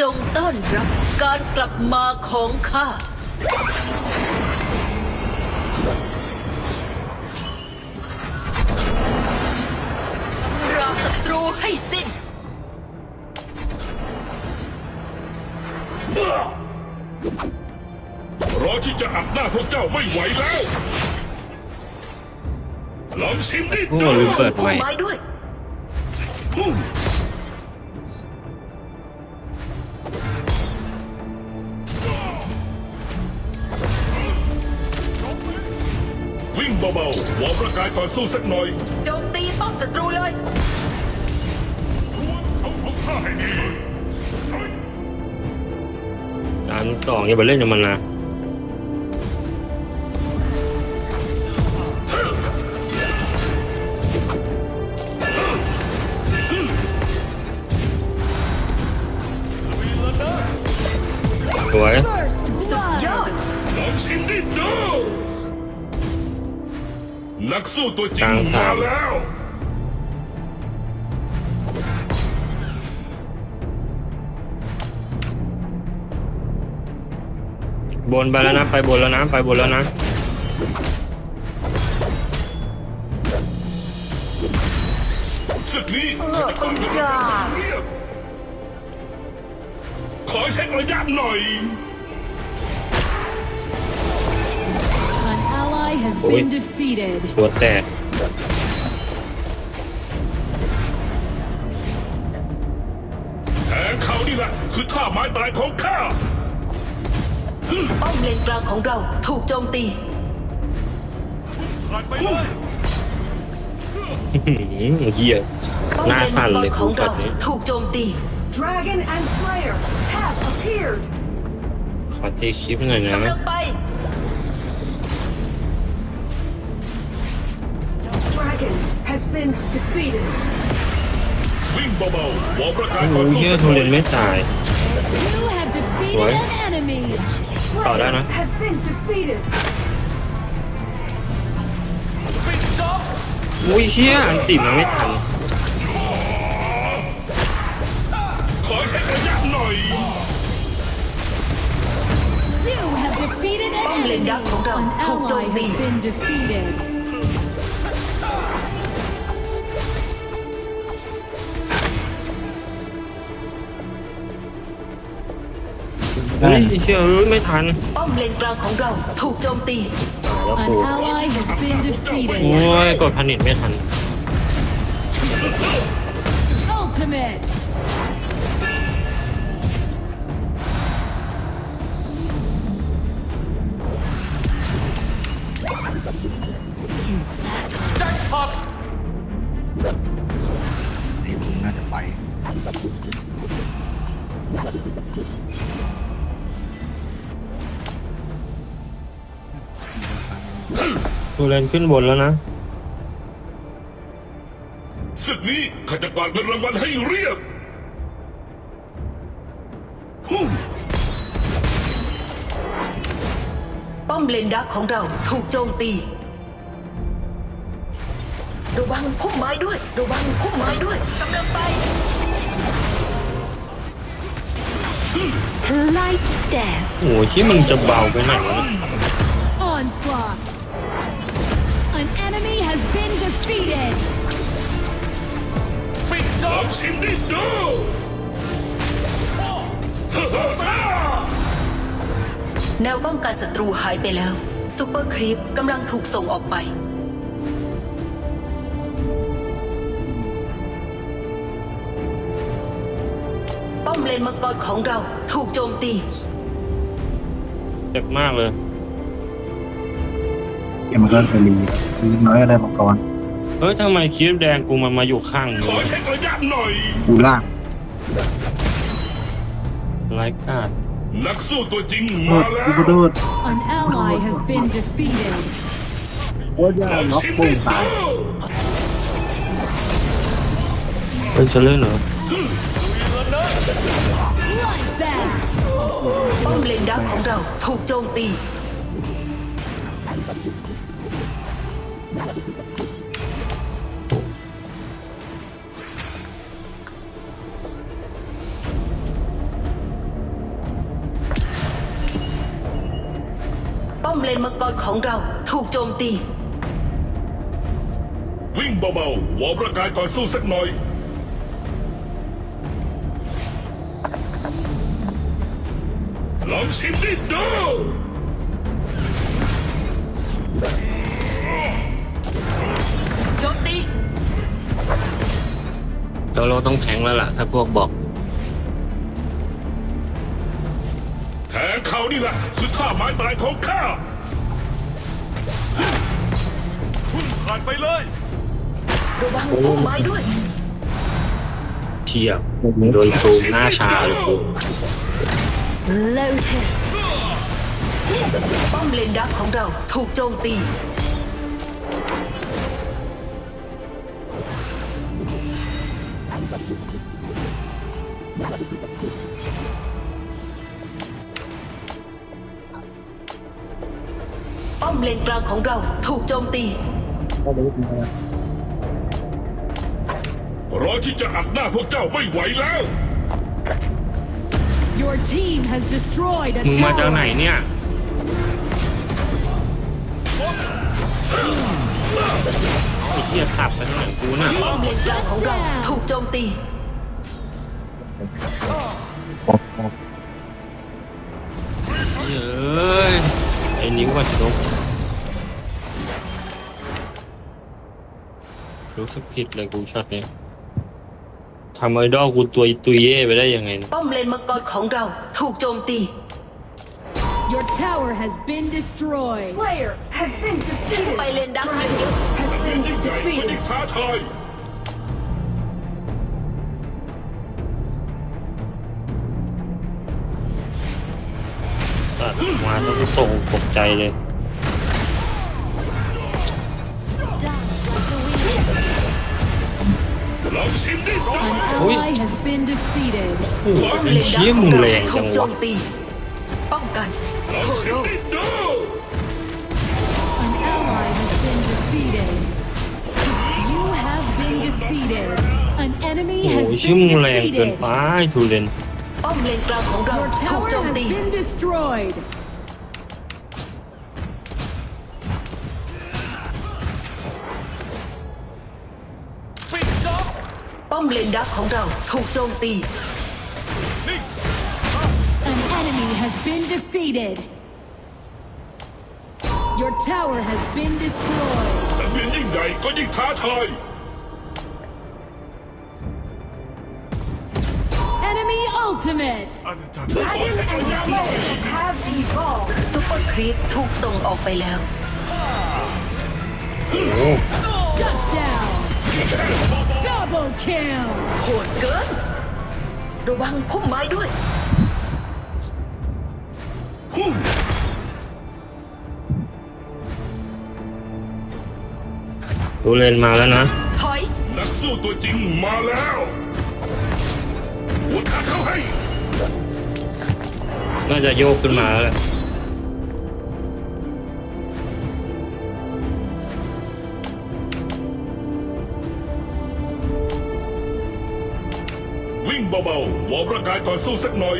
จงต้อนรับการกลับมาของข้า ราศัตรูให้สิ้น รอที่จะอัดหน้าพวกเจ้าไม่ไหวแล้วลองชิมดิโอ้ลืมเปิดพุ่ไมมค์ไม้ด้วย วอร์มร่างกายก่อนสู้สักหน่อยโจมตีป้อมศัตรูเลยเขาของข้าให้ดีสามสองอย่าไปเล่นกับมันนะสวย นักสู้ตัวจริกงลางสามมาแล้ว บนไปแล้วนะ ไปบนแล้วนะ ไปบนแล้วนะศึกนี้เออคุณจ้าขอเช็คระยะหน่อย ally has Oi. been defeated. ตัวแตกแทงเขานี่แหละคือท่าไม้ตายของข้าป้อมเลนกลางของเราถูกโจมตีผ่านไปเลยเฮียป้อมหน้าเลนสั่นมังกเลรยขกูองช็อเราตนี้ถูกโจมตี Dragon and Slayer have appeared. ขอตีคลิปหน่อยนะกำลังไป has been defeated. วิ่งเบาๆวอร์มร่างกายโอ้ก่อนโหสู้เฮียสักโทหรน่อยเรียนไม่ตาย You have defeated Oi. an enemy. Bảo đây Slayer nè. has been defeated. อุ้ยเฮียอันติมาไม่ทัน ขอเช็คระยะหน่อย You have defeated an ป้อมเลน enemy. ดักของเรา An ถูกโจม ally ตี has been defeated. อุ้ยเชื่อเอ้ยไม่ทันป้อมเลนกลางของเราถูกโจมตีตายแล้ว An กู ally has been โอ้ defeated. ยกดพันิดไม่ทัน Ultimate. เรนขึ้นบนแล้วนะ ศึกนี้ข้าจะกวาดเงินรางวัลให้เรียบพุ่งป้อมเลนดักของเราถูกโจมตี ระวังพุ่มไม้ด้วย ระวังพุ่มไม้ด้วยกำลังไป Light step. โอ้ยที่มึงจะเบาไปไหนวะเนี่ย Onslaught. An enemy has been defeated. ลองชิมดิดูแนวป้องกันศัตรูหายไปแล้วซูเปอร์ครีปกำลังถูกส่งออกไป ป้อมเลนมังกรของเราถูกโจมตี เจ็บมากเลย เกมมันก็จะรีรีน้อยก็ได้มังกรเฮ้ยทำไมคลิปแดงกูมันมาอยู่ข้างขมึองเช็คระยะหน่อย กูล่างไร้กาดนักสู้ตัวจริงโดมาดแล้กูวก็โดด An ally has been defeated. โอ้ยย่าลองน็อกชิมปุ้ดิงตายดูเฮ้ยจะเล่นเหรอ Bloodbath. ป้อมเลนดักของเราถูกโจมตี ป้อมเลนมังกรของเราถูกโจมตี วิ่งเบาๆวอร์ร่างกายก่อนสู้สักหน่อย ลองชิมดิเด เราเราต้องแทงแล้วล่ะ ถ้าพวกบอกแทงเขานี่แหละคือท่าไม้ตายของข้าพุ่งผ่านไปเลย ระวังพุ่มไม้ด้วยเชียบโดนซูมหน้าชาเลยกู Lotus ป้อมเลนดักของเราถูกโจมตี ป้อมเลนกลางของเราถูกโจมตีรอที่จะอัดหน้าพวกเจ้าไม่ไหวแล้ว Your team has destroyed a มึงมาจากไหน tower. เนี่ย ไอ้เหี้ยขับไปทางไหนกูน่ะป้อมเลนกลางของเราถูกโจมตีเย้ย ไอ้นิ้วกับนก รู้สึกผิดเลยกูช็อตนี้ทำไอดอลกูตัวตุยเย่ไปได้ยังไงเนี่ยป้อมเลนมังกรของเรา ถูกโจมตี Your tower has been destroyed. Slayer has been ฉันจะ defeated. ไปเลนดัก Dragon has ยิ่ been งใหญ่ก็ defeated. ยิ่งท้าทายสัตว์มาต้องตกตกใจเลย องชิมดิดู An ally has been defeated. โอ้โห ป้อม ไอ้ เลนดัก เชี่ย ขอ มึ ง ง เรา แรง ถู จั ก ง โจ วะ มตี ป้องกัน ลอง โค ชิ โร มดิดู An ally has been defeated. You have been defeated. An enemy โอ้ has ยชื่อ been มึงแรงเกิน defeated. ไปทูเลน ป้อมเลนกลางของเรา Your ถูก tower โจม has ตี been destroyed. ป้อมเลนดักของเราถูกโจมตี An enemy has been defeated. Your tower has been destroyed. สังเวียนยิ่งใหญ่ก็ยิ่งท้าทาย Enemy ultimate. Dragon and Slayer have evolved. ซุปเปอร์ครีปถูกส่งออกไปแล้ว Shut down. Double kill. โหดเกินระวังพุ่มไม้ด้วยทูเลนมาแล้วนะ ถอย นักสู้ตัวจริงมาแล้วหัวขาเข้าให้ น่าจะโยกขึ้นมาแล้วแหละ เบาๆวอร์มร่างกายก่อนสู้สักหน่อย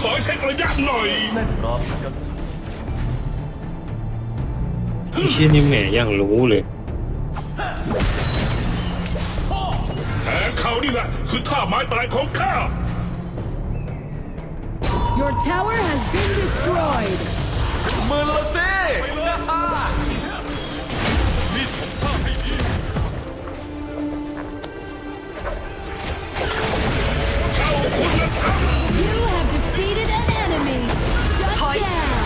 ขอเช็คระยะหน่อยไอ้เชี่ยนี่แหม่ยังรู้เลยแผงเขานี่แหละคือท่าไม้ตายของข้า Your tower has been destroyed. มือละสินี่ผมท่าให้ดีเจ้าคุณธรรม You have defeated an enemy. Shut Hi. down.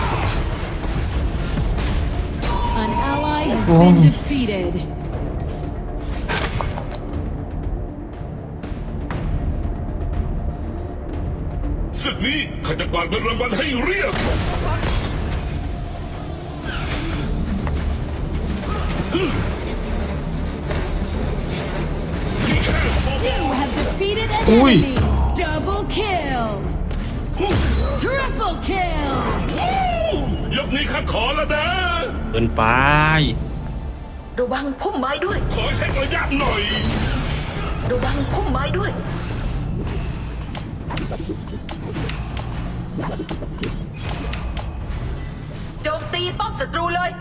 An ally has been defeated. ข้าจะกวาดเงินรางวัลให้เรียบ You have defeated an Ui. enemy. Double kill. Triple kill. ยกนี้ข้าขอแล้วนะเกินไป ระวังพุ่มไม้ด้วย ขอเช็คระยะหน่อย ระวังพุ่มไม้ด้วย โจมตีป้อมศัตรูเลย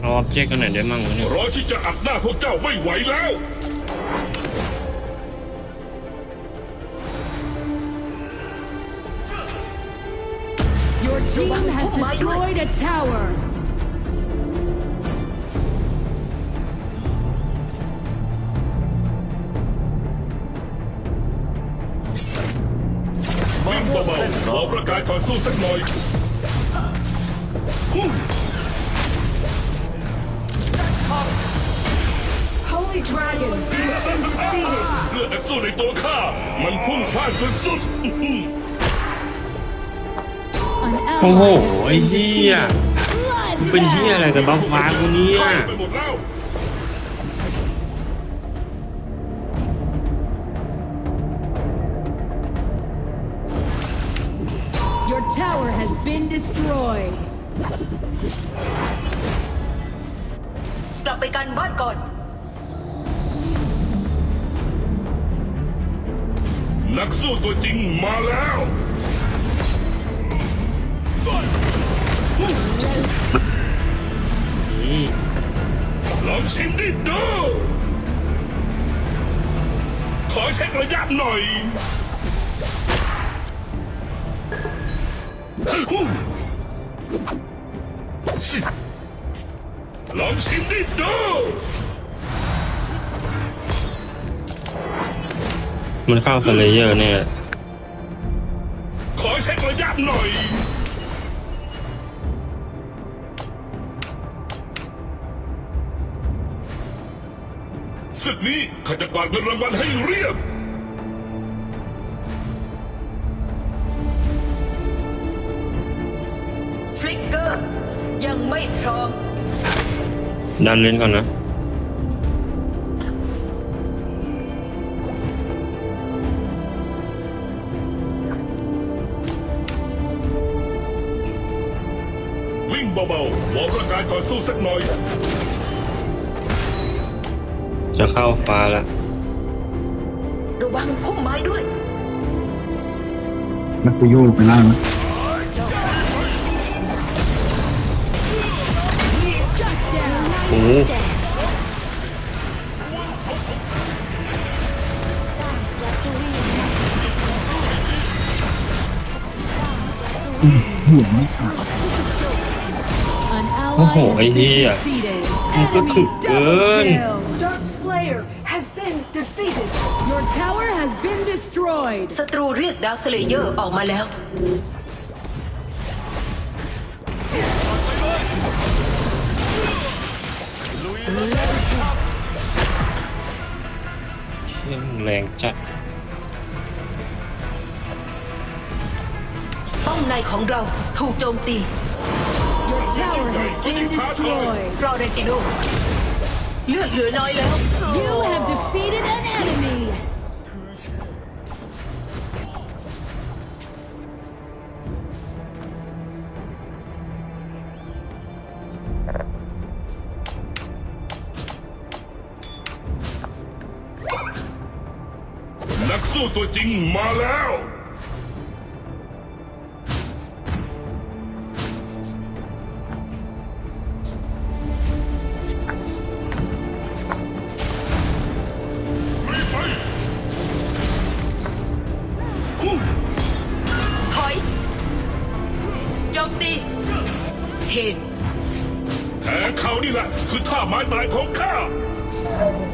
เอาออบเจกต์กันไหนอยได้มั่งวะเนี่ยรอที่จะอัดหน้าพวกเจ้าไม่ไหวแล้ว Your team has destroyed a tower. าๆขอประกาศต่อสู้สักหน่อยฮู้ Holy Dragon has been defeated. เลือดนักสู้ในตัวข้า มันพุ่งพลาดสุด An โอ้โห ally ไอ้เหี้ยมึงเป็นเหี้ยอะไรกับบัฟฟ้ากูเนี่ยๆไปหมดแล้ว tower has been destroyed. กลับไปกันบ้านก่อน นักสู้ตัวจริงมาแล้ว ลองชิมดิดูขอเช็คระยะหน่อย ลองชิมดิดูมันเข้าสเลเยอร์เนี่ย ขอเช็คระยะหน่อยศึกนี้ข้าจะกวาดเงินรางวัลให้เรียบ ดันเล่นก่อนนะ วิ่งเบาๆขอประกาศต่อสู้สักหน่อย จะเข้าฟ้าแล้ว ระวังพุ่มไม้ด้วยนักกูโยกไปล่างนะ โอ้โหหัวไม่ขาด An Oh, ally has ay, been yeah. defeated. มันก็ถึกเกิน Kill. Dark Slayer has been defeated. Your tower has been destroyed. ศัตรูเรียกดาวสเลเยอร์ออกมาแล้ว แรงจัดป้อมในของเราถูกโจมตี Your tower has been destroyed. ฟลอเรนติโนเลือดเหลือน้อยแล้ว You have defeated an enemy. ตัวจริงมาแล้ว ถอยโจมตีเหตุ แผลเขานี่แหละคือท่าไม้ตายของข้า The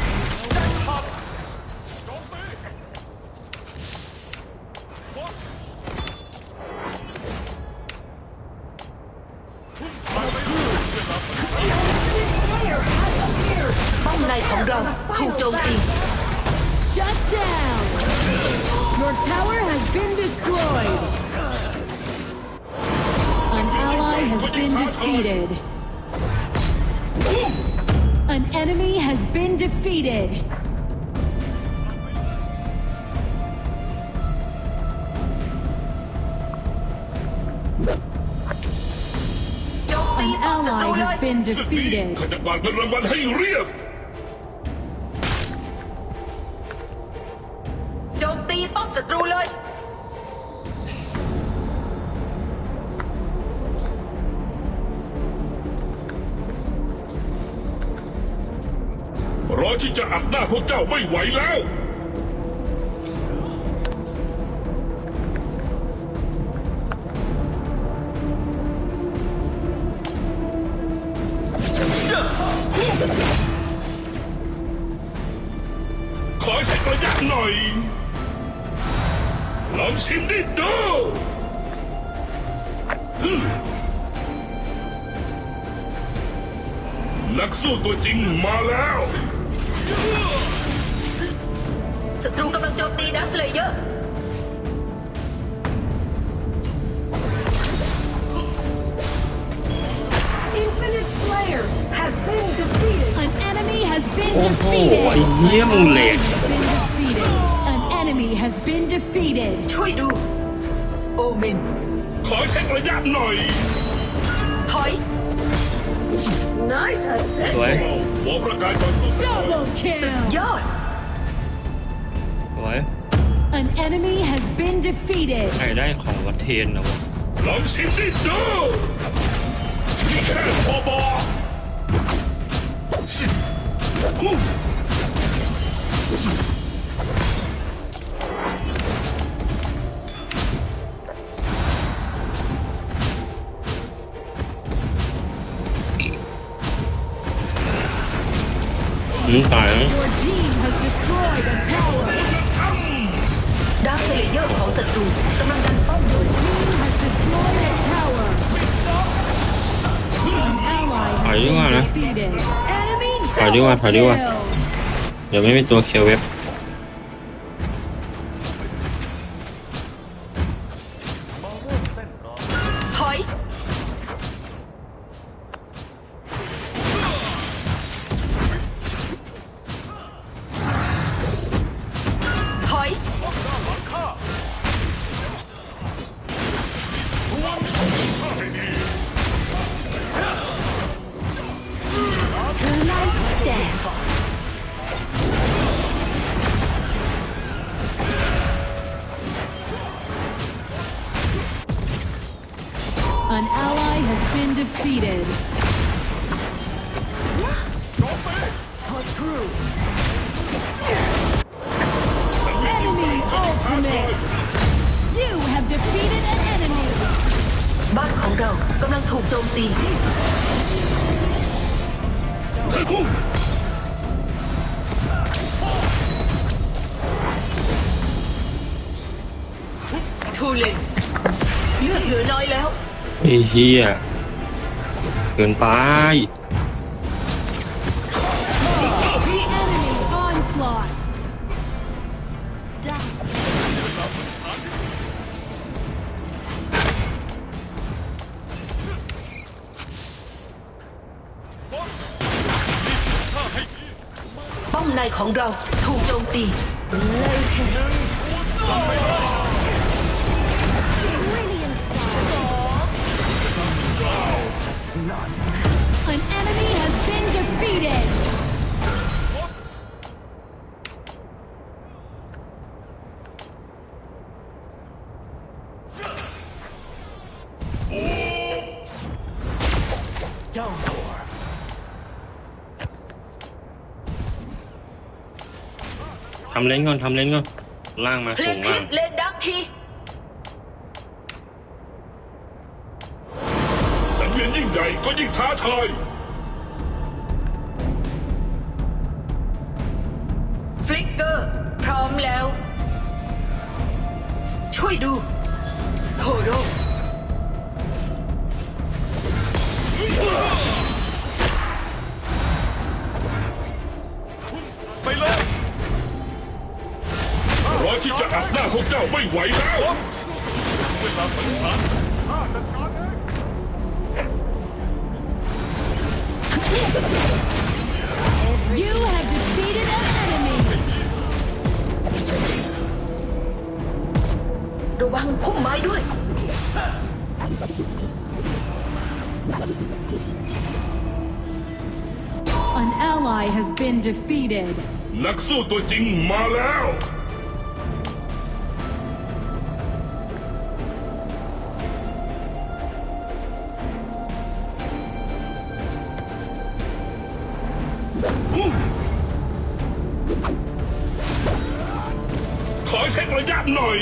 ของเราถูกโจมตี Shut down. Your tower has been destroyed. An ally has been defeated. An enemy has been defeated. โจมตี An ป้อมศัตรู ally เลย has been ศึกนี้ defeated. ที่จะอัดหน้าพวกเจ้าไม่ไหวแล้ว ไอ้เหี้ยมึงเหล็ก Has been defeated. An enemy has been defeated. ช่วยดู โอเมน ขอเช็คระยะหน่อยถอย Nice สวย assist. โอ้หัวประกาศก่อนทุกคน Double สุด kill. ยอด สวย An enemy has been defeated. ใครได้ของวัดเทนนะวะลองชิมดิดูนี่แค่พอบอก อู้มึงตายแล้ว Your team has destroyed a tower. ดักสเลเยอร์ของศัตรูกำลังดันป้อมอยู่ Team has destroyed a tower. An ally ถอย has ดีกว่า been นะ defeated. Enemy ถอยดีกว่า double ถอยดีกว่า kill. เดี๋ยวไม่มีตัวเคลียร์เว็บ ทูเลนเลือดเหลือน้อยแล้ว ไอ้เหี้ยเกินไป Enemy onslaught. ป้อมในของเราถูกโจมตี An ทำเลนก่อนทำเลนก่อนล่างมาเพลสูงงคลิล่างปเลนดักทีสังเวียนยิ่งใหญ่ก็ยิ่งท้าทาย ฟลิกเกอร์ พร้อมแล้ว ช่วยดูโทโร่ เจ้าไม่ไหวแล้ว You have defeated an enemy. ระวังพุ่มไม้ด้วย An ally has been defeated. นักสู้ตัวจริงมาแล้ว ขอเช็คระยะหน่อย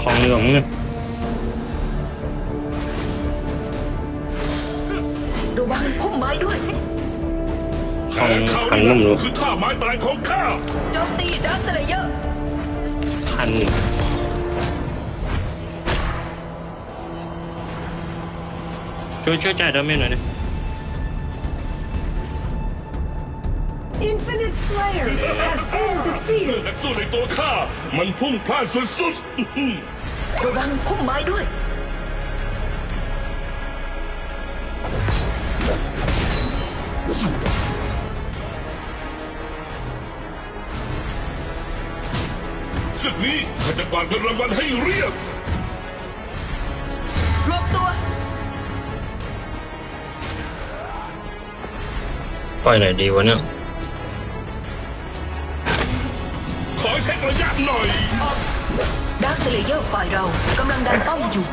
ของเหลืองเนี่ยระวังพุ่มไม้ด้วยของแต่เขาขันนี่นุ่มหรือคือท่าไม้ตายของข้าโจมตีดักสเลเยอร์พัน ช่วยช่วยจ่ายดาเมจหน่อยดิ Infinite Slayer has been defeated. นักสู้ในตัวข้า มันพุ่งพลาดสุดๆอื้อหือระวังพุ่มไม้ด้วยศึกนี้ข้าจะกวาดเงินรางวัลให้เรียบ ปล่อยไหนดีวะเนี่ย ขอเช็คระยะหน่อยดักสเลเยอร์ฝ่ายเรากำลังดันป้อมอยู่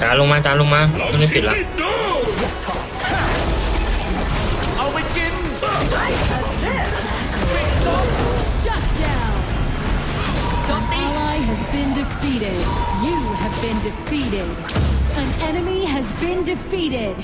จานลงมาจานลงมาลองมันไม่สิปิดละให้ดู Assist. Shut down. โจมตี Ally has been defeated. You have been defeated. An enemy has been defeated.